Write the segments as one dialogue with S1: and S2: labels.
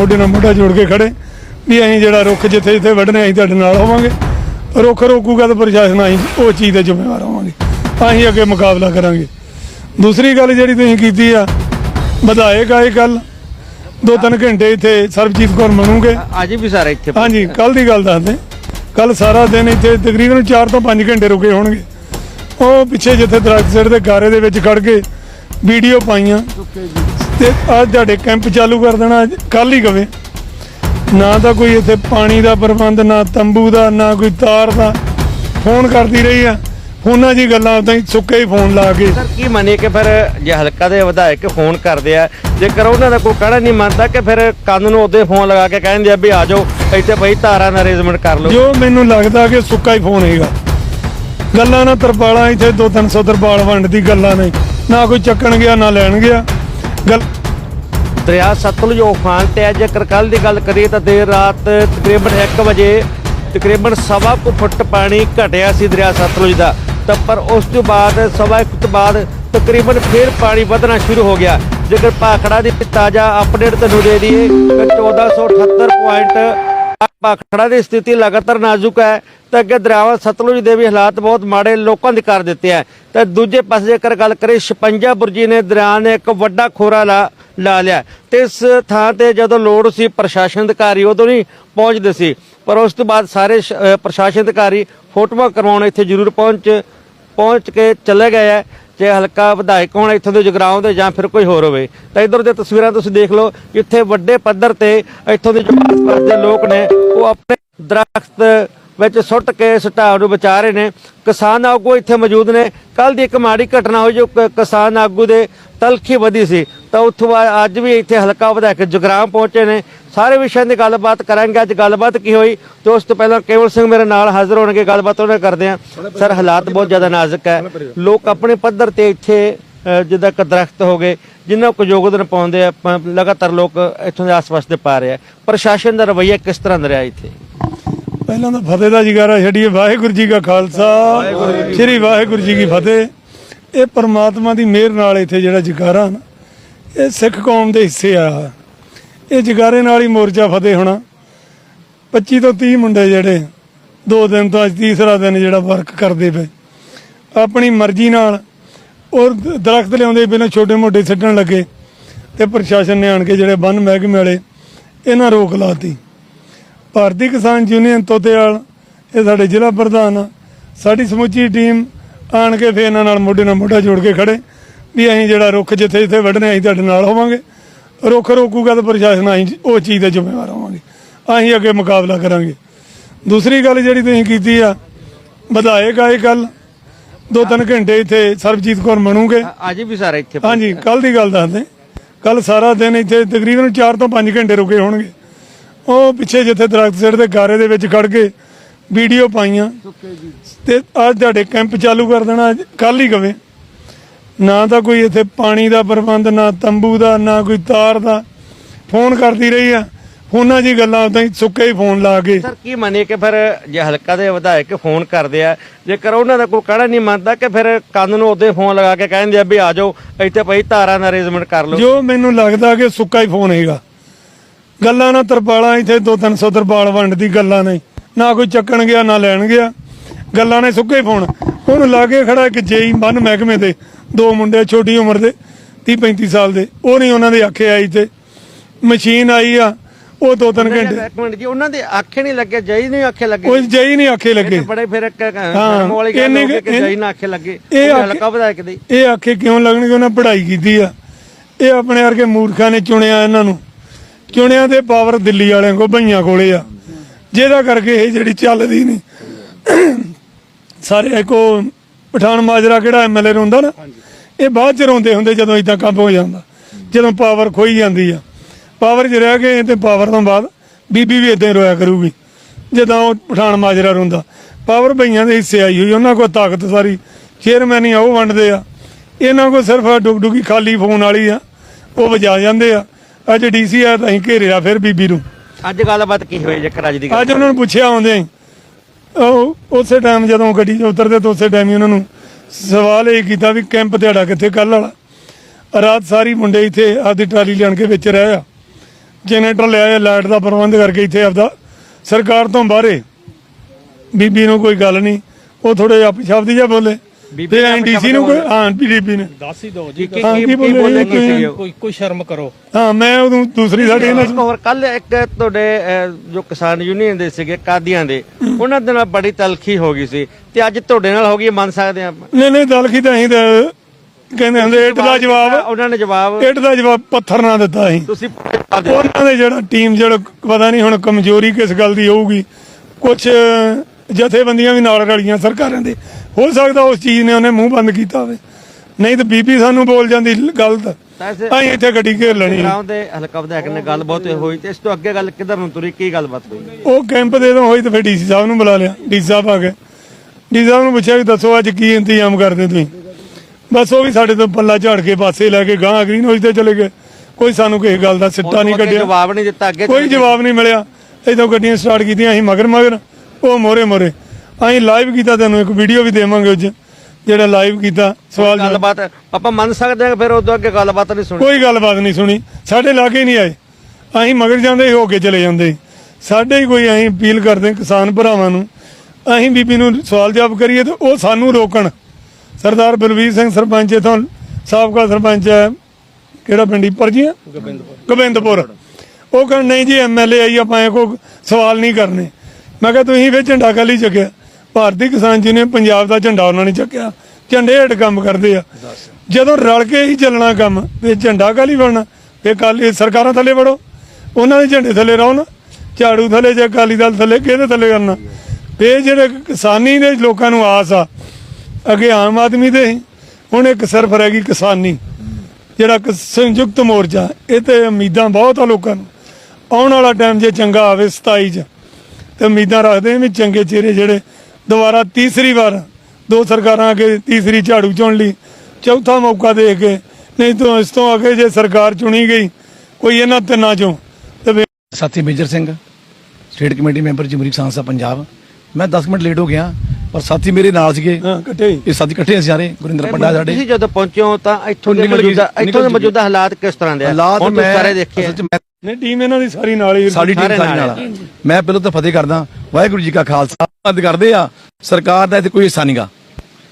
S1: ਮੋਢੇ ਨਾਲ ਮੋਢਾ ਜੋੜ ਕੇ ਖੜੇ ਵੀ ਅਸੀਂ ਜਿਹੜਾ ਰੁੱਖ ਜਿੱਥੇ ਜਿੱਥੇ ਵੱਢਣੇ ਅਸੀਂ ਤੁਹਾਡੇ ਨਾਲ ਹੋਵਾਂਗੇ। ਰੁੱਖ ਰੋਕੂਗਾ ਤਾਂ ਪ੍ਰਸ਼ਾਸਨ ਅਸੀਂ ਉਹ ਚੀਜ਼ ਦੇ ਜ਼ਿੰਮੇਵਾਰ ਹੋਵਾਂਗੇ। ਅਸੀਂ ਅੱਗੇ ਮੁਕਾਬਲਾ ਕਰਾਂਗੇ। ਦੂਸਰੀ ਗੱਲ ਜਿਹੜੀ ਤੁਸੀਂ ਕੀਤੀ ਆ ਵਿਧਾਇਕ ਆਏ ਕੱਲ ਦੋ ਤਿੰਨ ਘੰਟੇ ਇੱਥੇ ਸਰਬਜੀਤ ਕੌਰ ਮਨੂਗੇ
S2: ਅੱਜ ਵੀ ਸਾਰੇ ਇੱਥੇ
S1: ਹਾਂਜੀ ਕੱਲ ਦੀ ਗੱਲ ਦੱਸਦੇ। ਕੱਲ ਸਾਰਾ ਦਿਨ ਇੱਥੇ ਤਕਰੀਬਨ 4 ਤੋਂ 5 ਘੰਟੇ ਰੁਕੇ ਹੋਣਗੇ। ਉਹ ਪਿੱਛੇ ਜਿੱਥੇ ਦਰਖਤ ਸਿਰ ਦੇ ਗਾਰੇ ਦੇ ਵਿੱਚ ਖੜ ਕੇ ਵੀਡੀਓ ਪਾਈਆਂ। ਤੇ ਅੱਜ ਤੁਹਾਡੇ ਕੈਂਪ ਚਾਲੂ ਕਰ ਦੇਣਾ ਕੱਲ ਹੀ ਕਵੇ। ਨਾ ਤਾਂ ਕੋਈ ਇੱਥੇ ਪਾਣੀ ਦਾ ਪ੍ਰਬੰਧ ਨਾ ਤੰਬੂ ਦਾ ਨਾ ਕੋਈ ਤਾਰ ਦਾ। ਫੋਨ ਕਰਦੀ ਰਹੀ ਆ। ਫੋਨਾਂ 'ਚ ਹੀ ਗੱਲਾਂ ਉਦਾਂ ਹੀ ਸੁੱਕੇ ਹੀ ਫੋਨ ਲਾ ਕੇ।
S2: ਸਰ ਕੀ ਮੰਨੀਏ ਕਿ ਫਿਰ ਜੇ ਹਲਕਾ ਦੇ ਵਿਧਾਇਕ ਫੋਨ ਕਰਦੇ ਆ ਜੇਕਰ ਉਹਨਾਂ ਦਾ ਕੋਈ ਕਹਿਣਾ ਨਹੀਂ ਮੰਨਦਾ ਕਿ ਫਿਰ ਕੰਨ ਨੂੰ ਉਹਦੇ ਫੋਨ ਲਗਾ ਕੇ ਕਹਿੰਦੇ ਆ ਵੀ ਆ ਜਾਓ ਇੱਥੇ ਬਈ ਤਾਰਾਂ ਦਾ ਅਰੇਂਜਮੈਂਟ ਕਰ ਲਓ।
S1: ਜੋ ਮੈਨੂੰ ਲੱਗਦਾ ਕਿ ਸੁੱਕਾ ਹੀ ਫੋਨ ਹੈਗਾ। ਗੱਲਾਂ ਨਾ ਤਰਪਾਲਾਂ ਇੱਥੇ 2-300 ਤਰਪਾਲ ਵੰਡ ਦੀ ਗੱਲਾਂ ਨਹੀਂ ਨਾ ਕੋਈ ਚੱਕਣ ਗਿਆ ਨਾ ਲੈਣ ਗਿਆ। ਗੱਲ
S2: ਦਰਿਆ ਸਤਲੁਜ ਉਫਾਨ ਤੇ ਹੈ ਜੇਕਰ ਕੱਲ ਦੀ ਗੱਲ ਕਰੀਏ ਤਾਂ ਦੇਰ ਰਾਤ ਤਕਰੀਬਨ 1 ਵਜੇ ਤਕਰੀਬਨ ਸਵਾ ਕੁ ਫੁੱਟ ਪਾਣੀ ਘਟਿਆ ਸੀ ਦਰਿਆ ਸਤਲੁਜ ਦਾ। ਤਾਂ ਪਰ ਉਸ ਤੋਂ ਬਾਅਦ, ਸਵਾ ਇੱਕ ਤੋਂ ਬਾਅਦ ਤਕਰੀਬਨ ਫਿਰ ਪਾਣੀ ਵਧਣਾ ਸ਼ੁਰੂ ਹੋ ਗਿਆ। ਜੇਕਰ ਭਾਖੜਾ ਦੀ ਤਾਜ਼ਾ ਅਪਡੇਟ ਤੁਹਾਨੂੰ ਦੇ ਦਈਏ ਤਾਂ 1478 ਭਾਖੜਾ ਦੀ ਸਥਿਤੀ ਲਗਾਤਾਰ ਨਾਜ਼ੁਕ ਹੈ। ਤਾਂ ਅੱਗੇ ਦਰਿਆਵਾਂ ਸਤਲੁਜ ਦੇ ਵੀ ਹਾਲਾਤ ਬਹੁਤ ਮਾੜੇ ਲੋਕਾਂ ਦੇ ਕਰ ਦਿੱਤੇ ਹੈ। ਤਾਂ ਦੂਜੇ ਪਾਸੇ ਜੇਕਰ ਗੱਲ ਕਰੀਏ 56 ਬੁਰਜੀ ਨੇ ਦਰਿਆ ਨੇ ਇੱਕ ਵੱਡਾ ਖੋਰਾ ਲਾ ਲਾ ਲਿਆ। ਤੇ ਇਸ ਥਾਂ ਤੇ ਜਦੋਂ ਲੋੜ ਸੀ, ਪ੍ਰਸ਼ਾਸਨ ਅਧਿਕਾਰੀ ਉਦੋਂ ਨਹੀਂ ਪਹੁੰਚਦੇ ਸੀ। ਪਰ ਉਸ ਤੋਂ ਬਾਅਦ ਸਾਰੇ ਸ਼- ਪ੍ਰਸ਼ਾਸਨ ਅਧਿਕਾਰੀ ਫੋਟੋਆਂ ਕਰਵਾਉਣ ਇੱਥੇ ਜ਼ਰੂਰ ਪਹੁੰਚ ਪਹੁੰਚ ਕੇ ਚਲੇ ਗਏ ਹੈ ਜੇ ਹਲਕਾ ਵਿਧਾਇਕ ਹੋਣ ਇੱਥੋਂ ਦੇ ਜਗਰਾਉਂ ਦੇ ਜਾਂ ਫਿਰ ਕੋਈ ਹੋਰ ਹੋਵੇ। ਤਾਂ ਇਧਰ ਦੇ ਤਸਵੀਰਾਂ ਤੁਸੀਂ ਦੇਖ ਲਓ ਇੱਥੇ ਵੱਡੇ ਪੱਧਰ ਤੇ ਇੱਥੋਂ ਦੇ ਜੋ ਆਸ-ਪਾਸ ਦੇ ਲੋਕ ਨੇ, ਉਹ ਆਪਣੇ ਦਰਖਤ ਵਿੱਚ ਸੁੱਟ ਕੇ ਸਟਾਵ ਨੂੰ ਬਚਾ ਰਹੇ ਨੇ। ਕਿਸਾਨ ਆਗੂ ਇੱਥੇ ਮੌਜੂਦ ਨੇ। ਕੱਲ ਦੀ ਇੱਕ ਮਾੜੀ ਘਟਨਾ ਹੋਈ ਜੋ ਕਿਸਾਨ ਆਗੂ ਦੇ ਤਲਖੀ ਵਧੀ ਸੀ। ਤਾਂ ਉੱਥੋਂ ਆ- ਅੱਜ ਵੀ ਇੱਥੇ ਹਲਕਾ ਵਿਧਾਇਕ ਜਗਰਾਮ ਪਹੁੰਚੇ ਨੇ। ਸਾਰੇ ਵਿਸ਼ਿਆਂ ਦੀ ਗੱਲਬਾਤ ਕਰਾਂਗੇ। ਅੱਜ ਗੱਲਬਾਤ ਕੀ ਹੋਈ? ਤੇ ਉਸ ਤੋਂ ਪਹਿਲਾਂ ਕੇਵਲ ਸਿੰਘ ਮੇਰੇ ਨਾਲ ਹਾਜ਼ਰ ਹੋਣਗੇ। ਗੱਲਬਾਤ ਉਹਨਾਂ ਕਰਦੇ ਆ ਸਰ, ਹਾਲਾਤ ਬਹੁਤ ਜ਼ਿਆਦਾ ਨਾਜ਼ੁਕ ਹੈ। ਲੋਕ ਆਪਣੇ ਪੱਧਰ ਤੇ ਇੱਥੇ ਜਿੱਦਾਂ ਕਿ ਦਰਖਤ ਹੋ ਗਏ, ਜਿੰਨਾ ਕੁ ਯੋਗਦਾਨ ਪਾਉਂਦੇ ਆ, ਪ- ਲਗਾਤਾਰ ਲੋਕ ਇੱਥੋਂ ਦੇ ਆਸ-ਪਾਸ ਦੇ ਪਾ ਰਹੇ ਆ। ਪ੍ਰਸ਼ਾਸਨ ਦਾ ਰਵੱਈਆ ਕਿਸ ਤਰ੍ਹਾਂ ਦਾ ਰਿਹਾ ਇੱਥੇ?
S1: ਪਹਿਲਾਂ ਤਾਂ ਫਤਿਹ ਦਾ ਜਗਾਰਾ ਛੱਡੀਏ ਵਾਹਿਗੁਰੂ ਜੀ ਕਾ ਖਾਲਸਾ। ਸ੍ਰੀ ਵਾਹਿਗੁਰੂ ਜੀ ਕੀ ਫਤਿਹ। ਇਹ ਪਰਮਾਤਮਾ ਦੀ ਮਿਹਰ ਨਾਲ ਇੱਥੇ ਜਿਹੜਾ ਜਗਾਰਾ ਨਾ ਇਹ ਸਿੱਖ ਕੌਮ ਦੇ ਹਿੱਸੇ ਆ ਇਹ ਜਗਾਰੇ ਨਾਲ ਹੀ ਮੋਰਚਾ ਫਤਿਹ ਹੋਣਾ। 25 ਤੋਂ 30 ਮੁੰਡੇ ਜਿਹੜੇ ਦੋ ਦਿਨ ਤੋਂ ਅੱਜ ਤੀਸਰਾ ਦਿਨ ਜਿਹੜਾ ਵਰਕ ਕਰਦੇ ਪਏ। ਆਪਣੀ ਮਰਜ਼ੀ ਨਾਲ ਔਰ ਦਰਖਤ ਲਿਆਉਂਦੇ ਪਹਿਲਾਂ ਛੋਟੇ ਮੋਟੇ ਛੱਡਣ ਲੱਗੇ ਤੇ ਪ੍ਰਸ਼ਾਸਨ ਨੇ ਆਣ ਕੇ ਜਿਹੜੇ ਬੰਨ ਮਹਿਕਮੇ ਵਾਲੇ ਇਹਨਾਂ ਰੋਕ ਲਾਤੀ ਭਾਰਤੀ ਕਿਸਾਨ ਯੂਨੀਅਨ ਤੋਤੇਵਾਲ ਇਹ ਸਾਡੇ ਜ਼ਿਲ੍ਹਾ ਪ੍ਰਧਾਨ ਆ। ਸਾਡੀ ਸਮੁੱਚੀ ਟੀਮ ਆਣ ਕੇ ਫੇਰ ਇਹਨਾਂ ਨਾਲ ਮੋਢੇ ਨਾਲ ਮੋਢਾ ਜੋੜ ਕੇ ਖੜੇ ਵੀ ਅਸੀਂ ਜਿਹੜਾ ਰੁੱਖ ਜਿੱਥੇ ਜਿੱਥੇ ਵੱਢਣੇ ਅਸੀਂ ਤੁਹਾਡੇ ਨਾਲ ਹੋਵਾਂਗੇ। ਰੁੱਖ ਰੋਕੂਗਾ ਤਾਂ ਪ੍ਰਸ਼ਾਸਨ ਅਸੀਂ ਉਹ ਚੀਜ਼ ਦੇ ਜ਼ਿੰਮੇਵਾਰ ਹੋਵਾਂਗੇ। ਅਸੀਂ ਅੱਗੇ ਮੁਕਾਬਲਾ ਕਰਾਂਗੇ। ਦੂਸਰੀ ਗੱਲ ਜਿਹੜੀ ਤੁਸੀਂ ਕੀਤੀ ਆ ਵਿਧਾਇਕ ਆਏ ਕੱਲ ਦੋ ਤਿੰਨ ਘੰਟੇ ਇੱਥੇ ਸਰਬਜੀਤ ਕੌਰ ਮਨੂਗੇ
S2: ਅੱਜ ਵੀ ਸਾਰੇ ਇੱਥੇ
S1: ਹਾਂਜੀ ਕੱਲ ਦੀ ਗੱਲ ਦੱਸਦੇ। ਕੱਲ ਸਾਰਾ ਦਿਨ ਇੱਥੇ ਤਕਰੀਬਨ 4 ਤੋਂ 5 ਘੰਟੇ ਰੁਕੇ ਹੋਣਗੇ। ਉਹ ਪਿੱਛੇ ਜਿੱਥੇ ਦਰਖਤ ਸਿਰ ਦੇ ਗਾਰੇ ਦੇ ਵਿੱਚ ਖੜ ਕੇ ਵੀਡੀਓ ਪਾਈਆਂ। ਤੇ ਅੱਜ ਤੁਹਾਡੇ ਕੈਂਪ ਚਾਲੂ ਕਰ ਦੇਣਾ ਕੱਲ ਹੀ ਕਵੇ। ਨਾ ਤਾਂ ਕੋਈ ਇੱਥੇ ਪਾਣੀ ਦਾ ਪ੍ਰਬੰਧ ਨਾ ਤੰਬੂ ਦਾ ਨਾ ਕੋਈ ਤਾਰ ਦਾ। ਫੋਨ ਕਰਦੀ ਰਹੀ ਆ। ਫੋਨਾਂ ਹੀ ਗੱਲਾਂ ਉਦਾਂ ਹੀ ਸੁੱਕੇ ਹੀ ਫੋਨ ਲਾ ਕੇ।
S2: ਸਰ ਕੀ ਮੰਨੀਏ ਕਿ ਫਿਰ ਜੇ ਹਲਕਾ ਦੇ ਵਿਧਾਇਕ ਫੋਨ ਕਰਦੇ ਆ ਜੇਕਰ ਉਹਨਾਂ ਦਾ ਕੋਈ ਕਹਿਣਾ ਨਹੀਂ ਮੰਨਦਾ ਕਿ ਫਿਰ ਕੰਨ ਨੂੰ ਉਹਦੇ ਫੋਨ ਲਗਾ ਕੇ ਕਹਿੰਦੇ ਆ ਵੀ ਆ ਜਾਓ ਇੱਥੇ ਬਈ ਤਾਰਾਂ ਦਾ ਅਰੇਂਜਮੈਂਟ ਕਰ ਲਓ।
S1: ਜੋ ਮੈਨੂੰ ਲੱਗਦਾ ਕਿ ਸੁੱਕਾ ਹੀ ਫੋਨ ਹੈਗਾ। ਗੱਲਾਂ ਨਾ ਤਰਪਾਲਾਂ ਇੱਥੇ 2-300 ਤਰਪਾਲ ਵੰਡ ਦੀ ਗੱਲਾਂ ਨਹੀਂ ਨਾ ਕੋਈ ਚੱਕਣ ਗਿਆ ਨਾ ਲੈਣ ਗਿਆ। ਗੱਲਾਂ ਨੇ ਸੁੱਕੇ ਫੋਨ ਉਹਨੂੰ ਲਾ ਕੇ ਖੜਾ ਇੱਕ ਜੇਈ ਬੰਨ ਮਹਿਕਮੇ ਦੇ ਦੋ ਮੁੰਡੇ ਛੋਟੀ ਉਮਰ ਦੇ 30-35 ਸਾਲ ਦੇ। ਉਹ ਨਹੀਂ ਉਹਨਾਂ ਦੇ ਆਖੇ ਆਈ ਤੇ। ਮਸ਼ੀਨ ਆਈ ਆ ਉਹ ਦੋ ਤਿੰਨ ਘੰਟੇ
S2: ਇੱਕ ਮਿੰਟ ਜੀ ਉਹਨਾਂ ਦੇ ਆਖੇ ਨਹੀਂ ਲੱਗੇ ਜਈ ਨਹੀਂ ਆਖੇ ਲੱਗੇ।
S1: ਉਹ ਜੇਈ ਨਹੀਂ ਆਖੇ ਲੱਗੇ।
S2: ਬੜੇ ਫਿਰ ਇੱਕ ਕਰਮ ਵਾਲੀ ਗੱਲ ਹੋ ਗਈ ਕਿ
S1: ਕੁ-
S2: ਜਈ ਨਾ ਆਖੇ ਲੱਗੇ।
S1: ਇਹ
S2: ਹਲਕਾ ਵਿਧਾਇਕ ਦੀ।
S1: ਇਹ ਆਖੇ ਕਿਉਂ ਲੱਗਣਗੇ? ਉਹਨਾਂ ਪੜ੍ਹਾਈ ਕੀਤੀ ਆ। ਇਹ ਆਪਣੇ ਵਰਗੇ ਮੂਰਖਾਂ ਨੇ ਚੁਣਿਆ ਇਹਨਾਂ ਨੂੰ। ਚੁਣਿਆ ਤੇ ਪਾਵਰ ਦਿੱਲੀ ਵਾਲਿਆਂ ਕੋ ਭਈਆਂ ਕੋਲੇ ਆ। ਜਿਹਦਾ ਕਰਕੇ ਇਹ ਜਿਹੜੀ ਚੱਲਦੀ ਨਹੀਂ ਸਾਰੇ ਇੱਕੋ ਪਠਾਨ ਮਾਜਰਾ ਕਿਹੜਾ ਐਮਐਲਏ ਹੁੰਦਾ ਨਾ, ਇਹ ਬਾਅਦ ਚ ਰੋਂਦੇ ਹੁੰਦੇ ਜਦੋਂ ਇਦਾਂ ਕੰਮ ਹੋ ਜਾਂਦਾ। ਜਦੋਂ ਪਾਵਰ ਖੋਈ ਜਾਂਦੀ ਆ। ਪਾਵਰ 'ਚ ਰਹਿ ਗਏ ਤੇ ਪਾਵਰ ਤੋਂ ਬਾਅਦ ਬੀਬੀ ਵੀ ਇਦਾਂ ਹੀ ਰੋਇਆ ਕਰੂਗੀ, ਜਦੋਂ ਉਹ ਪਠਾਨ ਮਾਜਰਾ ਰੋਂਦਾ। ਪਾਵਰ ਭਈਆਂ ਦੇ ਹਿੱਸੇ ਆਈ ਹੋਈ, ਉਹਨਾਂ ਕੋਲ ਤਾਕਤ ਸਾਰੀ। ਚੇਅਰਮੈਨ ਹੀ ਉਹ ਵੰਡਦੇ ਆ। ਇਹਨਾਂ ਕੋਲ ਸਿਰਫ ਡੁਗਡੁਗੀ ਖਾਲੀ ਫੋਨ ਵਾਲੀ ਆ, ਉਹ ਵਜਾ ਜਾਂਦੇ ਆ। ਅੱਜ ਡੀਸੀ ਆ ਤਾਂ ਘੇਰਿਆ ਫਿਰ ਬੀਬੀ ਨੂੰ।
S2: ਅੱਜ ਗੱਲਬਾਤ ਕੀ ਹੋਈ ਜੇਕਰ ਅੱਜ ਦੀ ਗੱਲ
S1: ਅੱਜ ਉਹਨਾਂ ਨੂੰ ਪੁੱਛਿਆ ਆਉਂਦੇ ਹੀ। ਉਹ ਉਸੇ ਟਾਈਮ ਜਦੋਂ ਗੱਡੀ 'ਚ ਉਤਰਦੇ ਤਾਂ ਉਸੇ ਟਾਈਮ ਹੀ ਉਹਨਾਂ ਨੂੰ ਸਵਾਲ ਇਹ ਕੀਤਾ ਵੀ ਕੈਂਪ ਤੁਹਾਡਾ ਕਿੱਥੇ ਕੱਲ ਵਾਲਾ? ਰਾਤ ਸਾਰੀ ਮੁੰਡੇ ਇੱਥੇ ਆਪਦੀ ਟਰਾਲੀ ਲਿਆਣ ਕੇ ਵਿੱਚ ਰਹਿ ਆ। ਜਨਰੇਟਰ ਲਿਆਏ ਲਾਈਟ ਦਾ ਪ੍ਰਬੰਧ ਕਰਕੇ ਇੱਥੇ ਆਪਦਾ ਸਰਕਾਰ ਤੋਂ ਬਾਹਰੇ। ਬੀਬੀ ਨੂੰ ਕੋਈ ਗੱਲ ਨਹੀਂ। ਉਹ ਥੋੜੇ ਆਪ ਸ਼ਬਦ ਜਿਹਾ ਬੋਲੇ। ਤੇ
S2: ਨੇ
S1: ਐਨਡੀਸੀ ਨੂੰ ਕੋਈ ਹਾਂ ਬੀਜੇਪੀ ਨੇ।
S3: ਦੱਸ ਹੀ ਦਿਓ ਜੀ
S2: ਕੀ
S1: ਹਾਂ, ਕੀ
S2: ਕੀ
S1: ਬੋਲੇ
S2: ਬੋਲੇ
S1: ਜੀ?
S2: ਕੀ ਸੀਗੇ ਉਹ?
S3: ਕੋਈ ਕੋਈ ਸ਼ਰਮ ਕਰੋ।
S1: ਹਾਂ ਮੈਂ ਉਦੋਂ ਦੂਸਰੀ ਸਾਡੀ ਇਹਨਾਂ
S2: ਇੱਕ ਹੋਰ ਕੱਲ ਇੱਕ ਤੁਹਾਡੇ ਅਹ, ਜੋ ਕਿਸਾਨ ਯੂਨੀਅਨ ਦੇ ਸੀਗੇ ਕਾਦੀਆਂ ਦੇ ਉਹਨਾਂ ਦੇ ਨਾਲ ਬੜੀ ਤਲਖੀ ਹੋ ਗਈ ਸੀ। ਤੇ ਅੱਜ ਤੁਹਾਡੇ ਨਾਲ ਹੋ ਗਈ ਮੰਨ ਸਕਦੇ ਆਪਾਂ?
S1: ਨਹੀਂ ਨਹੀਂ ਦਲਖੀ ਤਾਂ ਅਸੀਂ ਤਾਂ ਕਹਿੰਦੇ ਹੁੰਦੇ ਇੱਟ ਦਾ ਜਵਾਬ
S2: ਉਹਨਾਂ ਨੇ ਜਵਾਬ
S1: ਇੱਟ ਦਾ ਜਵਾਬ ਪੱਥਰ ਨਾਲ ਦਿੱਤਾ ਅਸੀਂ।
S2: ਤੁਸੀਂ ਜਵਾਬ ਦਿਓ।
S1: ਉਹਨਾਂ ਦੇ ਜਿਹੜਾ ਟੀਮ ਜਿਹੜਾ ਪਤਾ ਨਹੀਂ ਹੁਣ ਕਮਜ਼ੋਰੀ ਕਿਸ ਗੱਲ ਦੀ ਹੋਊਗੀ ਕੁਝ ਜਥੇਬੰਦੀਆਂ ਵੀ ਨਾਲ ਰਲੀਆਂ ਸਰਕਾਰਾਂ ਦੇ। ਹੋ ਸਕਦਾ ਉਸ ਚੀਜ਼ ਨੇ ਉਹਨੇ ਮੂੰਹ ਬੰਦ ਕੀਤਾ ਹੋਵੇ। ਨਹੀਂ ਤਾਂ ਬੀਬੀ ਸਾਨੂੰ ਬੋਲ ਜਾਂਦੀ ਗਲਤ। ਅਸੀਂ ਇੱਥੇ ਗੱਡੀ ਘੇਰ ਲੈਣੀ।
S2: ਗਰਾਉਂ ਦੇ ਹਲਕਾ ਵਿਧਾਇਕ ਨੇ ਗੱਲ ਬਹੁਤ ਹੋਈ ਤੇ ਇਸ ਤੋਂ ਅੱਗੇ ਗੱਲ ਕਿੱਧਰ ਨੂੰ ਤੁਰੀ ਕੀ ਗੱਲਬਾਤ ਹੋਈ?
S1: ਉਹ ਕੈਂਪ ਦੇ ਤੋਂ ਹੋਈ ਤਾਂ ਫਿਰ ਡੀਸੀ ਸਾਹਿਬ ਨੂੰ ਬੁਲਾ ਲਿਆ। ਡੀਸੀ ਸਾਹਿਬ ਆ ਗਏ। ਡੀਸੀ ਸਾਹਿਬ ਨੂੰ ਪੁੱਛਿਆ ਵੀ ਦੱਸੋ ਅੱਜ ਕੀ ਇੰਤਜ਼ਾਮ ਕਰਦੇ ਤੁਸੀਂ? ਬਸ ਉਹ ਵੀ ਸਾਡੇ ਤੋਂ ਪੱਲਾ ਝਾੜ ਕੇ ਪਾਸੇ ਲੈ ਕੇ ਗਾਂ ਗ੍ਰੀਨ ਹਾਊਸ ਤੇ ਚਲੇ ਗਏ। ਕੋਈ ਸਾਨੂੰ ਕਿਸੇ ਗੱਲ ਦਾ ਸਿੱਟਾ ਨਹੀਂ ਕੱਢਿਆ।
S2: ਜਵਾਬ ਨਹੀਂ ਦਿੱਤਾ ਅੱਗੇ
S1: ਕੋਈ ਜਵਾਬ ਨਹੀਂ ਮਿਲਿਆ। ਇਦੋਂ ਗੱਡੀਆਂ ਸਟਾਰਟ ਕੀਤੀਆਂ ਅਸੀਂ ਮਗਰ ਮਗਰ ਉਹ ਮੋਰੇ ਮੋਰੇ ਅਸੀਂ ਲਾਈਵ ਕੀਤਾ ਤੁਹਾਨੂੰ ਇੱਕ ਵੀਡੀਓ ਵੀ ਦੇਵਾਂਗੇ ਉੱਚ ਜਿਹੜਾ ਲਾਈਵ ਕੀਤਾ ਸਵਾਲ ਜਵਾਬ।
S2: ਗੱਲਬਾਤ ਆਪਾਂ ਮੰਨ ਸਕਦੇ ਹਾਂ ਕਿ ਫਿਰ ਉਦੋਂ ਅੱਗੇ ਗੱਲਬਾਤ ਨਹੀਂ ਸੁਣੀ।
S1: ਕੋਈ ਗੱਲਬਾਤ ਨਹੀਂ ਸੁਣੀ। ਸਾਡੇ ਲਾਗੇ ਨਹੀਂ ਆਏ। ਅਸੀਂ ਮਗਰ ਜਾਂਦੇ ਸੀ, ਹੋ ਕੇ ਚਲੇ ਜਾਂਦੇ ਸੀ। ਸਾਡੇ ਹੀ ਕੋਈ ਅਸੀਂ ਅਪੀਲ ਕਰਦੇ ਕਿਸਾਨ ਭਰਾਵਾਂ ਨੂੰ। ਅਸੀਂ ਬੀਬੀ ਨੂੰ ਸਵਾਲ ਜਵਾਬ ਕਰੀਏ ਤੇ ਉਹ ਸਾਨੂੰ ਰੋਕਣ। ਸਰਦਾਰ ਬਲਵੀਰ ਸਿੰਘ ਸਰਪੰਚ ਇਥੋਂ ਸਾਬਕਾ ਸਰਪੰਚ ਹੈ ਕਿਹੜਾ ਪਿੰਡੀ ਪਰਜੀਆਂ ਗੋਬਿੰਦਪੁਰ। ਉਹ ਕਹਿਣ ਨਹੀਂ ਜੀ ਐਮਐਲਏ ਆਈ ਆਪਾਂ ਇਹ ਕੋ ਸਵਾਲ ਨਹੀਂ ਕਰਨੇ। ਮੈਂ ਕਿਹਾ ਤੁਸੀਂ ਵੀ ਝੰਡਾ ਕਾਲੀ ਚੱਕਿਆ। ਭਾਰਤੀ ਕਿਸਾਨ ਜੀ ਨੇ ਪੰਜਾਬ ਦਾ ਝੰਡਾ ਉਹਨਾਂ ਨੇ ਚੱਕਿਆ। ਝੰਡੇ ਹੇਠ ਕੰਮ ਕਰਦੇ ਆ। ਜਦੋਂ ਰਲ ਕੇ ਹੀ ਚੱਲਣਾ ਕੰਮ ਤੇ ਝੰਡਾ ਕਾਲੀ ਬਣਨਾ? ਫੇ ਕਾਲੀ ਸਰਕਾਰਾਂ ਥੱਲੇ ਵੜੋ। ਉਹਨਾਂ ਦੇ ਝੰਡੇ ਥੱਲੇ ਰਹੋ ਨਾ। ਝਾੜੂ ਥੱਲੇ ਜੇ ਅਕਾਲੀ ਦਲ ਥੱਲੇ ਕਿਹਦੇ ਥੱਲੇ ਕਰਨਾ? ਤੇ ਜਿਹੜੇ ਕਿਸਾਨੀ ਦੇ ਲੋਕਾਂ ਨੂੰ ਆਸ ਆ ਅੱਗੇ ਆਮ ਆਦਮੀ ਦੇ ਸੀ, ਹੁਣ ਇੱਕ ਸਿਰਫ ਰਹਿ ਗਈ ਕਿਸਾਨੀ। ਜਿਹੜਾ ਕਿ ਸੰਯੁਕਤ ਮੋਰਚਾ ਇਹ ਤੇ ਉਮੀਦਾਂ ਬਹੁਤ ਆ ਲੋਕਾਂ ਨੂੰ। ਆਉਣ ਵਾਲਾ ਟਾਈਮ ਜੇ ਚੰਗਾ ਆਵੇ 27 ਚ ਤੇ ਉਮੀਦਾਂ ਰੱਖਦੇ ਵੀ ਚੰਗੇ ਚਿਹਰੇ ਜਿਹੜੇ ਦੁਬਾਰਾ ਤੀਸਰੀ ਵਾਰ ਦੋ ਸਰਕਾਰਾਂ ਅੱਗੇ ਤੀਸਰੀ ਝਾੜੂ ਚੁਣ ਲਈ ਚੌਥਾ ਮੌਕਾ ਦੇ ਕੇ ਨਹੀਂ ਤਾਂ ਇਸ ਤੋਂ ਅੱਗੇ ਜੇ ਸਰਕਾਰ ਚੁਣੀ ਗਈ ਕੋਈ ਇਹਨਾਂ ਤਿੰਨਾਂ ਚੋਂ। ਤੇ ਫਿਰ
S4: ਸਾਥੀ Major Singh state committee member ਜਮਹੂਰੀ ਸਭਾ ਪੰਜਾਬ। ਮੈਂ 10 ਮਿੰਟ ਲੇਟ ਹੋ ਗਿਆ ਪਰ ਸਾਥੀ ਮੇਰੇ ਨਾਲ ਸੀਗੇ।
S1: ਹਾਂ ਕੱਟੇ
S4: ਇਹ ਸਾਥੀ ਇਕੱਠੇ ਅਸੀਂ ਸਾਰੇ ਗੁਰਿੰਦਰ ਪੰਡਾ ਸਾਡੇ
S2: ਤੁਸੀਂ ਜਦੋਂ ਪਹੁੰਚੇ ਹੋ ਤਾਂ ਇੱਥੋਂ ਦੇ ਮੌਜੂਦਾ ਇੱਥੋਂ ਦੇ। ਮੌਜੂਦਾ ਹਾਲਾਤ ਕਿਸ ਤਰ੍ਹਾਂ ਦੇ ਆ?
S4: ਹਾਲਾਤ ਮੈਂ
S2: ਸਾਰੇ ਦੇਖੇ
S1: ਨਹੀਂ ਟੀਮ ਇਹਨਾਂ ਦੀ ਸਾਰੀ ਨਾਲ ਹੀ
S4: ਸਾਡੀ ਟੀਮ
S2: ਸਾਰੇ ਨਾਲ
S4: ਆ। ਮੈਂ ਪਹਿਲਾਂ ਤਾਂ ਫਤਿਹ ਕਰਦਾ ਵਾਹਿਗੁਰੂ ਜੀ ਕਾ ਖਾਲਸਾ। ਬੰਦ ਕਰਦੇ ਆ ਸਰਕਾਰ ਦਾ ਇੱਥੇ ਕੋਈ ਹਿੱਸਾ ਨਹੀਂਗਾ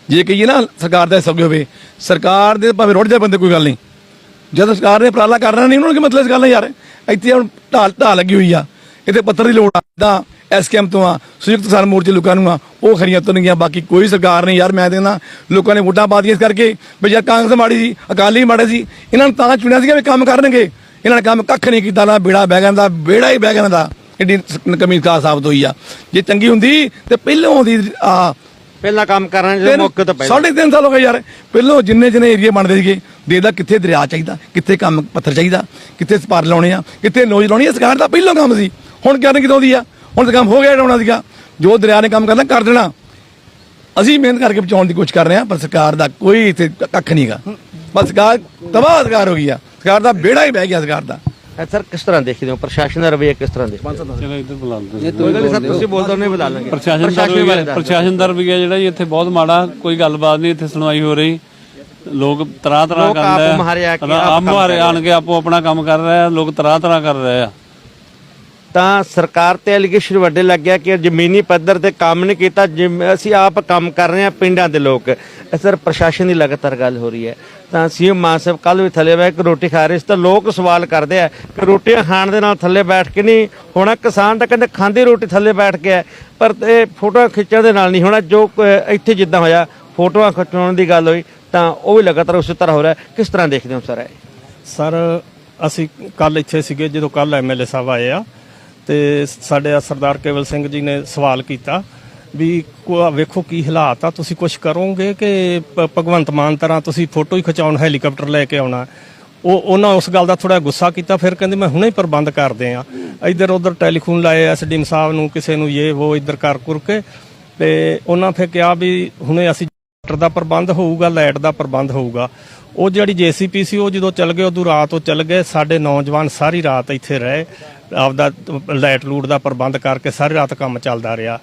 S4: ਜੇ ਕਹੀਏ ਨਾ ਸਰਕਾਰ ਦਾ ਹਿੱਸਾ ਕੋਈ ਹੋਵੇ ਸਰਕਾਰ ਦੇ ਭਾਵੇਂ ਰੁੜ ਜਾ ਬੰਦੇ ਕੋਈ ਗੱਲ ਨਹੀਂ। ਜਦੋਂ ਸਰਕਾਰ ਨੇ ਉਪਰਾਲਾ ਕਰਨਾ ਨਹੀਂ ਉਹਨਾਂ ਨੂੰ ਕੀ ਮਤਲਬ ਇਸ ਗੱਲ ਨਾਲ ਯਾਰ? ਇੱਥੇ ਹੁਣ ਢਾਲ ਢਾਲ ਲੱਗੀ ਹੋਈ ਆ। ਇੱਥੇ ਪੱਤਰ ਦੀ ਲੋੜ ਆ। ਦਾ ਐਸਕੇਐਮ ਤੋਂ ਆ ਸੰਯੁਕਤ ਕਿਸਾਨ ਮੋਰਚੇ ਲੋਕਾਂ ਨੂੰ ਆ ਉਹ ਖਰੀਆਂ ਤੋਂ ਨਹੀਂ ਬਾਕੀ ਕੋਈ ਸਰਕਾਰ ਨਹੀਂ। ਯਾਰ ਮੈਂ ਕਹਿੰਦਾ ਲੋਕਾਂ ਨੇ ਵੋਟਾਂ ਪਾ ਦਿੱਤੀਆਂ ਇਸ ਕਰਕੇ। ਵੀ ਯਾਰ ਕਾਂਗਰਸ ਮਾੜੀ ਸੀ ਅਕਾਲੀ ਮਾੜੇ ਸੀ ਇਹਨਾਂ ਨੂੰ ਤਾਂ ਚੁਣਿਆ ਸੀਗਾ ਵੀ ਕੰਮ ਕਰਨਗੇ। ਇਹਨਾਂ ਨੇ ਕੰਮ ਕੱਖ ਨਹੀਂ ਕੀਤਾ ਨਾ ਬੇੜਾ ਬੈਗਨ ਦਾ ਬੇੜਾ ਹੀ ਬੈਗਨ ਦਾ। ਸ- ਕਮੀ ਕਾ ਸਾਬਤ ਹੋਈ ਆ। ਜੇ ਚੰਗੀ ਹੁੰਦੀ ਤੇ ਪਹਿਲਾਂ ਹੁੰਦੀ ਆ।
S2: ਪਹਿਲਾਂ ਕੰਮ ਕਰਨ ਦੇ ਮੌਕੇ ਤੋਂ ਪਹਿਲਾਂ।
S4: ਸਾਢੇ ਤਿੰਨ ਸਾਲ ਹੋ ਗਏ ਯਾਰ। ਪਹਿਲੋਂ ਜਿੰਨੇ ਜਿੰਨੇ ਏਰੀਆ ਬਣਦੇ ਸੀਗੇ ਦੇਖਦਾ ਕਿੱਥੇ ਦਰਿਆ ਚਾਹੀਦਾ ਕਿੱਥੇ ਕੰਮ ਪੱਥਰ ਚਾਹੀਦਾ ਕਿੱਥੇ ਸਪਾਰ ਲਾਉਣੇ ਆ ਕਿੱਥੇ ਨੋਜ ਲਾਉਣੀ ਆ। ਸਰਕਾਰ ਦਾ ਪਹਿਲੋਂ ਕੰਮ ਸੀ। ਹੁਣ ਕਰਨ ਕਿਦੋਂ ਦੀ ਆ? ਹੁਣ ਤਾਂ ਕੰਮ ਹੋ ਗਿਆ ਲਾਉਣਾ ਸੀਗਾ। ਜੋ ਦਰਿਆ ਨੇ ਕੰਮ ਕਰਨਾ ਕਰ ਦੇਣਾ। ਅਸੀਂ ਮਿਹਨਤ ਕਰਕੇ ਬਚਾਉਣ ਦੀ ਕੋਸ਼ਿਸ਼ ਕਰ ਰਹੇ ਹਾਂ ਪਰ ਸਰਕਾਰ ਦਾ ਕੋਈ ਇੱਥੇ ਕੱਖ ਨਹੀਂਗਾ ਬਸ ਸਰਕਾਰ ਤਬਾਹ ਸਰਕਾਰ ਹੋ ਗਈ ਆ। ਸਰਕਾਰ ਦਾ ਬੇੜਾ ਹੀ ਬਹਿ ਗਿਆ ਸਰਕਾਰ ਦਾ।
S2: ਸਰ ਕਿਸ ਤਰ੍ਹਾਂ ਦੇਖਦੇ ਹੋ? ਪ੍ਰਸ਼ਾਸਨ ਦਾ ਰਵੱਈਆ ਕਿਸ ਤਰ੍ਹਾਂ ਦੇਖਦੇ ਹੋ?
S5: ਚਲੋ ਇੱਧਰ ਬੁਲਾ ਲਓ।
S2: ਕੋਈ ਗੱਲ ਨਹੀਂ ਸਰ ਤੁਸੀਂ ਬੋਲ ਦੋ ਨਹੀਂ ਬੁਲਾ ਲਾਂਗੇ।
S5: ਪ੍ਰਸ਼ਾਸਨ ਦਾ
S2: ਬਾਰੇ
S5: ਰਵੱਈਆ
S2: ਦੱਸ ਦਿਓ।
S5: ਪ੍ਰਸ਼ਾਸਨ ਦਾ ਰਵੱਈਆ ਜਿਹੜਾ ਜੀ ਇੱਥੇ ਬਹੁਤ ਮਾੜਾ ਕੋਈ ਗੱਲਬਾਤ ਨਹੀਂ ਇੱਥੇ ਸੁਣਵਾਈ ਹੋ ਰਹੀ। ਲੋਕ ਤਰ੍ਹਾਂ ਤਰ੍ਹਾਂ
S2: ਲੋਕ
S5: ਕਰ
S2: ਆਪ
S5: ਰਹੇ
S2: ਆ। ਆਪ
S5: ਆਪ
S2: ਕੰਮ ਕਰ
S5: ਮੁਹਾਰੇ
S2: ਰਹੇ ਆ।
S5: ਆਣ ਕੇ ਆਪੋ ਆਪਣਾ ਕੰਮ ਕਰ ਰਹੇ ਆ ਲੋਕ ਤਰ੍ਹਾਂ ਤਰ੍ਹਾਂ ਕਰ ਰਹੇ ਆ।
S2: ਤਾਂ ਸਰਕਾਰ ਤੇ ਐਲੀਗੇਸ਼ਨ ਵੱਡੇ ਲੱਗਿਆ ਕਿ ਜ਼ਮੀਨੀ ਪੱਧਰ ਤੇ ਕੰਮ ਨਹੀਂ ਕੀਤਾ, ਜਿਮ- ਅਸੀਂ ਆਪ ਕੰਮ ਕਰ ਰਹੇ ਹਾਂ ਪਿੰਡਾਂ ਦੇ ਲੋਕ। ਸਰ ਪ੍ਰਸ਼ਾਸਨ ਦੀ ਲਗਾਤਾਰ ਗੱਲ ਹੋ ਰਹੀ ਹੈ। ਤਾਂ ਸੀਐਮ ਮਾਨ ਸਾਹਿਬ ਕੱਲ ਵੀ ਥੱਲੇ ਬੈਠ ਕੇ ਰੋਟੀ ਖਾ ਰਹੇ ਸੀ, ਤਾਂ ਲੋਕ ਸਵਾਲ ਕਰਦੇ ਆ ਕਿ ਰੋਟੀਆਂ ਖਾਣ ਦੇ ਨਾਲ ਥੱਲੇ ਬੈਠ ਕੇ ਨਹੀਂ ਹੋਣਾ। ਕਿਸਾਨ ਤਾਂ ਕਹਿੰਦੇ ਖਾਂਦੀ ਰੋਟੀ ਥੱਲੇ ਬੈਠ ਕੇ ਹੈ, ਪਰ ਇਹ ਫੋਟੋਆਂ ਖਿੱਚਣ ਦੇ ਨਾਲ ਨਹੀਂ ਹੋਣਾ। ਜੋ ਇੱਥੇ ਜਿੱਦਾਂ ਹੋਇਆ, ਫੋਟੋਆਂ ਖਿਚਾਉਣ ਦੀ ਗੱਲ ਹੋਈ, ਤਾਂ ਉਹ ਵੀ ਲਗਾਤਾਰ ਉਸੇ ਤਰ੍ਹਾਂ ਹੋ ਰਿਹਾ ਕਿਸ ਤਰ੍ਹਾਂ ਦੇਖਦੇ ਹੋ ਸਰ
S3: ਸਰ, ਅਸੀਂ ਕੱਲ ਇੱਥੇ ਸੀਗੇ, ਜਦੋਂ ਕੱਲ ਐਮਐਲਏ ਸਾਹਿਬ ਆਏ ਆ ਤੇ ਸਾਡੇ ਆ ਸਰਦਾਰ ਕੇਵਲ ਸਿੰਘ ਜੀ ਨੇ ਸਵਾਲ ਕੀਤਾ ਵੀ ਵੇਖੋ ਕੀ ਹਾਲਾਤ ਆ, ਤੁਸੀਂ ਕੁਝ ਕਰੋਗੇ ਕਿ ਭ- ਭਗਵੰਤ ਮਾਨ ਤਰ੍ਹਾਂ ਤੁਸੀਂ ਫੋਟੋ ਹੀ ਖਿਚਾਉਣ, ਹੈਲੀਕਾਪਟਰ ਲੈ ਕੇ ਆਉਣਾ? ਉਹ ਉਹਨਾਂ ਉਸ ਗੱਲ ਦਾ ਥੋੜਾ ਗੁੱਸਾ ਕੀਤਾ, ਫਿਰ ਕਹਿੰਦੇ ਮੈਂ ਹੁਣੇ ਹੀ ਪ੍ਰਬੰਧ ਕਰਦੇ ਆ ਇੱਧਰ ਉੱਧਰ ਟੈਲੀਫੋਨ ਲਾਏ ਐਸਡੀਐਮ ਸਾਹਿਬ ਨੂੰ, ਕਿਸੇ ਨੂੰ ਇਹ ਉਹ ਇੱਧਰ ਕਰ ਕੁਰ ਕੇ। ਤੇ ਉਹਨਾਂ ਫਿਰ ਕਿਹਾ ਵੀ ਹੁਣੇ ਅਸੀਂ ਵਾਟਰ ਦਾ ਪ੍ਰਬੰਧ ਹੋਊਗਾ ਲਾਈਟ ਦਾ ਪ੍ਰਬੰਧ ਹੋਊਗਾ। ਉਹ ਜਿਹੜੀ ਜੀਸੀਪੀ ਸੀ, ਉਹ ਜਦੋਂ ਚੱਲ ਗਏ, ਉਦੋਂ ਰਾਤ ਉਹ ਚੱਲ ਗਏ। ਸਾਡੇ ਨੌਜਵਾਨ ਸਾਰੀ ਰਾਤ ਇੱਥੇ ਰਹੇ। ਆਪਦਾ ਲਾਈਟ ਲੂਟ ਦਾ ਪ੍ਰਬੰਧ ਕਰਕੇ ਸਾਰੀ ਰਾਤ ਕੰਮ ਚੱਲਦਾ ਰਿਹਾ।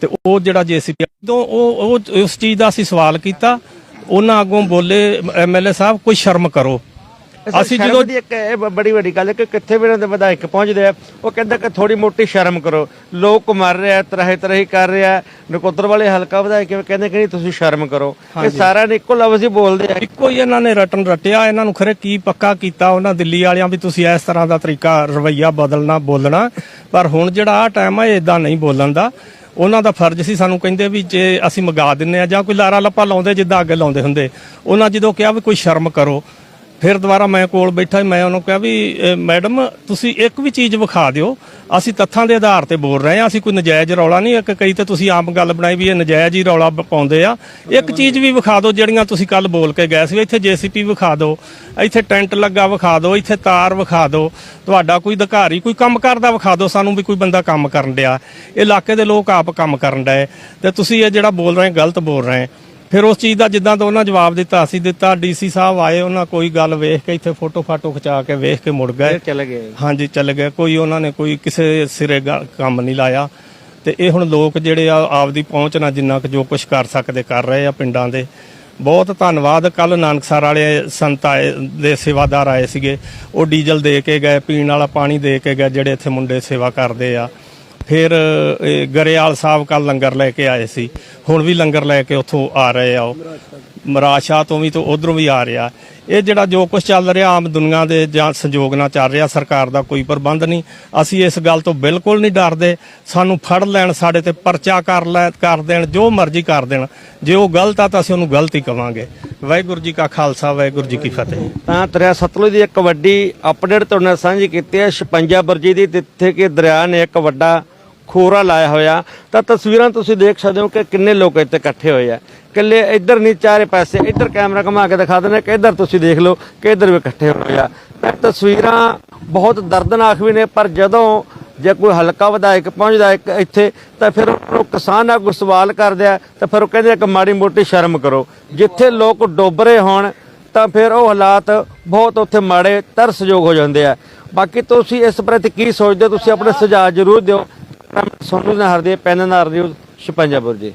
S3: ਤੇ ਉਹ ਜਿਹੜਾ ਜੀਸੀਪੀ ਜਦੋਂ ਉਹ ਉਹ ਉਸ ਚੀਜ਼ ਦਾ ਅਸੀਂ ਸਵਾਲ ਕੀਤਾ, ਉਹਨਾਂ ਅੱਗੋਂ ਬੋਲੇ ਐਮਐਲਏ ਸਾਹਿਬ, ਕੋਈ ਸ਼ਰਮ ਕਰੋ।
S2: ਅਸੀਂ ਜਦੋਂ ਦੀ ਇੱਕ ਇਹ ਬ- ਬੜੀ ਵੱਡੀ ਗੱਲ ਹੈ ਕਿ ਕਿੱਥੇ ਵੀ ਇਹਨਾਂ ਦੇ ਵਿਧਾਇਕ ਪਹੁੰਚਦੇ ਆ ਉਹ ਕਹਿੰਦਾ ਕਿ ਥੋੜੀ ਮੋਟੀ ਸ਼ਰਮ ਕਰੋ। ਲੋਕ ਮਰ ਰਿਹਾ ਤਰ੍ਹਾਂ ਤਰ੍ਹਾਂ ਹੀ ਕਰ ਰਿਹਾ ਨਕੋਦਰ ਵਾਲੇ ਹਲਕਾ ਵਿਧਾਇਕ ਕਹਿੰਦੇ ਕਿ ਨਹੀਂ ਤੁਸੀਂ ਸ਼ਰਮ ਕਰੋ। ਇਹ ਸਾਰਿਆਂ ਨੇ ਇੱਕੋ ਲਫ਼ਜ਼ ਹੀ ਬੋਲਦੇ ਆ।
S3: ਇੱਕੋ ਹੀ ਇਹਨਾਂ ਨੇ ਰਟਨ ਰਟਿਆ ਇਹਨਾਂ ਨੂੰ ਖਰੇ ਕੀ ਪੱਕਾ ਕੀਤਾ ਉਹਨਾਂ ਦਿੱਲੀ ਵਾਲਿਆਂ ਵੀ ਤੁਸੀਂ ਇਸ ਤਰ੍ਹਾਂ ਦਾ ਤਰੀਕਾ ਰਵਈਆ ਬਦਲਣਾ ਬੋਲਣਾ। ਪਰ ਹੁਣ ਜਿਹੜਾ ਆ ਟਾਈਮ ਆ ਇਦਾਂ ਨਹੀਂ ਬੋਲਣ ਦਾ। ਉਹਨਾਂ ਦਾ ਫਰਜ਼ ਸੀ ਸਾਨੂੰ ਕਹਿੰਦੇ ਵੀ ਜੇ ਅਸੀਂ ਮਗਾ ਦਿੰਨੇ ਆ ਜਾਂ ਕੋਈ ਲਾਰਾ ਲੱਪਾ ਲਾਉਂਦੇ ਜਿੱਦਾਂ ਅੱਗੇ ਲਾਉਂਦੇ ਹੁੰਦੇ। ਉਹਨਾਂ ਜਦੋਂ ਕਿਹਾ ਵੀ ਕੋਈ ਸ਼ਰਮ ਕਰੋ ਫਿਰ ਦੁਬਾਰਾ ਮੈਂ ਕੋਲ ਬੈਠਾ, ਮੈਂ ਉਹਨੂੰ ਕਿਹਾ ਵੀ ਮੈਡਮ, ਤੁਸੀਂ ਇੱਕ ਵੀ ਚੀਜ਼ ਵਿਖਾ ਦਿਓ। ਅਸੀਂ ਤੱਥਾਂ ਦੇ ਆਧਾਰ ਤੇ ਬੋਲ ਰਹੇ ਹਾਂ, ਅਸੀਂ ਕੋਈ ਨਜਾਇਜ਼ ਰੌਲਾ ਨਹੀਂ, ਇੱਕ ਕਈ ਤੇ ਤੁਸੀਂ ਆਮ ਗੱਲ ਬਣਾਈ ਵੀ ਇਹ ਨਜਾਇਜ਼ ਹੀ ਰੌਲਾ ਪਾਉਂਦੇ ਆ। ਇੱਕ ਚੀਜ਼ ਵੀ ਵਿਖਾ ਦਿਓ, ਜਿਹੜੀਆਂ ਤੁਸੀਂ ਕੱਲ ਬੋਲ ਕੇ ਗਏ ਸੀ ਵੀ ਇੱਥੇ ਜੀਸੀਪੀ ਵਿਖਾ ਦਿਓ, ਇੱਥੇ ਟੈਂਟ ਲੱਗਾ ਵਿਖਾ ਦਿਓ, ਇੱਥੇ ਤਾਰ ਵਿਖਾ ਦਿਓ, ਤੁਹਾਡਾ ਕੋਈ ਅਧਿਕਾਰੀ, ਕੋਈ ਕੰਮ ਕਰਦਾ ਵਿਖਾ ਦਿਓ, ਸਾਨੂੰ ਵੀ ਕੋਈ ਬੰਦਾ ਕੰਮ ਕਰਨ ਡਿਆ। ਇਹ ਇਲਾਕੇ ਦੇ ਲੋਕ ਆਪ ਕੰਮ ਕਰਨ ਡਏ। ਤੇ ਤੁਸੀਂ ਇਹ ਜਿਹੜਾ ਬੋਲ ਰਹੇ, ਗਲਤ ਬੋਲ ਰਹੇ। ਫਿਰ ਉਸ ਚੀਜ਼ ਦਾ ਜਿੱਦਾਂ ਤੋਂ ਉਹਨਾਂ ਜਵਾਬ ਦਿੱਤਾ ਅਸੀਂ ਦਿੱਤਾ ਡੀਸੀ ਸਾਹਿਬ ਆਏ ਉਹਨਾਂ ਕੋਈ ਗੱਲ ਵੇਖ ਕੇ ਇੱਥੇ ਫੋਟੋ ਫਾਟੋ ਖਿਚਾ ਕੇ ਵੇਖ ਕੇ ਮੁੜ ਗਏ।
S2: ਚਲੇ ਗਏ।
S3: ਹਾਂਜੀ ਚੱਲ ਗਏ। ਕੋਈ ਉਹਨਾਂ ਨੇ ਕੋਈ ਕਿਸੇ ਸਿਰੇ ਕੰਮ ਨਹੀਂ ਲਾਇਆ। ਤੇ ਇਹ ਹੁਣ ਲੋਕ ਜਿਹੜੇ ਆ ਆਪਦੀ ਪਹੁੰਚ ਨਾਲ ਜਿੰਨਾ ਕੁ ਜੋ ਕੁਝ ਕਰ ਸਕਦੇ ਕਰ ਰਹੇ ਆ ਪਿੰਡਾਂ ਦੇ। ਬਹੁਤ ਧੰਨਵਾਦ। ਕੱਲ ਨਾਨਕਸਰ ਵਾਲੇ ਸੰਤ ਆਏ ਦੇ ਸੇਵਾਦਾਰ ਆਏ ਸੀਗੇ। ਉਹ ਡੀਜ਼ਲ ਦੇ ਕੇ ਗਏ ਪੀਣ ਵਾਲਾ ਪਾਣੀ ਦੇ ਕੇ ਗਏ ਜਿਹੜੇ ਇੱਥੇ ਮੁੰਡੇ ਸੇਵਾ ਕਰਦੇ ਆ। ਫਿਰ ਇਹ ਗਰੇਵਾਲ ਸਾਹਿਬ ਕੱਲ ਲੰਗਰ ਲੈ ਕੇ ਆਏ ਸੀ। ਹੁਣ ਵੀ ਲੰਗਰ ਲੈ ਕੇ ਉੱਥੋਂ ਆ ਰਹੇ ਆ ਉਹ। ਮਰਾਸ਼ਾ ਤੋਂ ਵੀ ਤੋਂ ਉਧਰੋਂ ਵੀ ਆ ਰਿਹਾ। ਇਹ ਜਿਹੜਾ ਜੋ ਕੁਝ ਚੱਲ ਰਿਹਾ, ਆਮ ਦੁਨੀਆ ਦੇ ਜਾਂ ਸੰਯੋਗ ਨਾਲ ਚੱਲ ਰਿਹਾ, ਸਰਕਾਰ ਦਾ ਕੋਈ ਪ੍ਰਬੰਧ ਨਹੀਂ। ਅਸੀਂ ਇਸ ਗੱਲ ਤੋਂ ਬਿਲਕੁਲ ਨਹੀਂ ਡਰਦੇ। ਸਾਨੂੰ ਫੜ ਲੈਣ, ਸਾਡੇ ਤੇ ਪਰਚਾ ਕਰ ਲੈ, ਕਰ ਦੇਣ, ਜੋ ਮਰਜ਼ੀ ਕਰ ਦੇਣ। ਜੇ ਉਹ ਗਲਤ ਆ, ਤਾਂ ਅਸੀਂ ਉਹਨੂੰ ਗਲਤ ਹੀ ਕਵਾਂਗੇ। ਵਾਹਿਗੁਰੂ ਜੀ ਕਾ ਖਾਲਸਾ, ਵਾਹਿਗੁਰੂ ਜੀ ਕੀ ਫਤਿਹ।
S2: ਤਾਂ ਦਰਿਆ ਸਤਲੁਜ ਦੀ ਇੱਕ ਵੱਡੀ ਅਪਡੇਟ ਤੁਹਾਡੇ ਨਾਲ ਸਾਂਝੀ ਕੀਤੀ ਹੈ। 56 ਬਰਜੀ ਦੀ ਜਿੱਥੇ ਕਿ ਦਰਿਆ ਨੇ ਇੱਕ ਵੱਡਾ ਖੋਰਾ ਲਾਇਆ ਹੋਇਆ। ਤਾਂ ਤਸਵੀਰਾਂ ਤੁਸੀਂ ਦੇਖ ਸਕਦੇ ਹੋ ਕਿ ਕਿੰਨੇ ਲੋਕ ਇੱਥੇ ਇਕੱਠੇ ਹੋਏ ਆ। ਕਿੱਲੇ ਇੱਧਰ ਨਹੀਂ, ਚਾਰੇ ਪਾਸੇ ਇੱਧਰ ਕੈਮਰਾ ਘੁਮਾ ਕੇ ਦਿਖਾ ਦਿੰਦੇ ਕਿ ਇੱਧਰ ਤੁਸੀਂ ਦੇਖ ਲਓ ਕਿ ਇੱਧਰ ਵੀ ਇਕੱਠੇ ਹੋਏ ਆ। ਤਾਂ ਤਸਵੀਰਾਂ ਬਹੁਤ ਦਰਦਨਾਕ ਵੀ ਨੇ, ਪਰ ਜਦੋਂ ਜੇ ਕੋਈ ਹਲਕਾ ਵਿਧਾਇਕ ਪਹੁੰਚਦਾ ਇੱਕ ਇੱਥੇ, ਤਾਂ ਫਿਰ ਉਹ ਕਿਸਾਨ ਆਗੂ ਸਵਾਲ ਕਰਦੇ ਆ, ਤਾਂ ਫਿਰ ਉਹ ਕਹਿੰਦੇ ਆ ਕਿ ਮਾੜੀ ਮੋਟੀ ਸ਼ਰਮ ਕਰੋ। ਜਿੱਥੇ ਲੋਕ ਡੁੱਬ ਰਹੇ ਹੋਣ, ਤਾਂ ਫਿਰ ਉਹ ਹਾਲਾਤ ਬਹੁਤ ਉੱਥੇ ਮਾੜੇ ਤਰਸਯੋਗ ਹੋ ਜਾਂਦੇ ਆ। ਬਾਕੀ ਤੁਸੀਂ ਇਸ ਪ੍ਰਤੀ ਕੀ ਸੋਚਦੇ ਹੋ, ਤੁਸੀਂ ਆਪਣੇ ਸੁਝਾਅ ਜ਼ਰੂਰ ਦਿਓ। ਸੋਨੂੰ ਨਹਰ ਦੇ ਪੈਨ ਨਹਰ ਦੇ 56 ਬੁਰਜੀ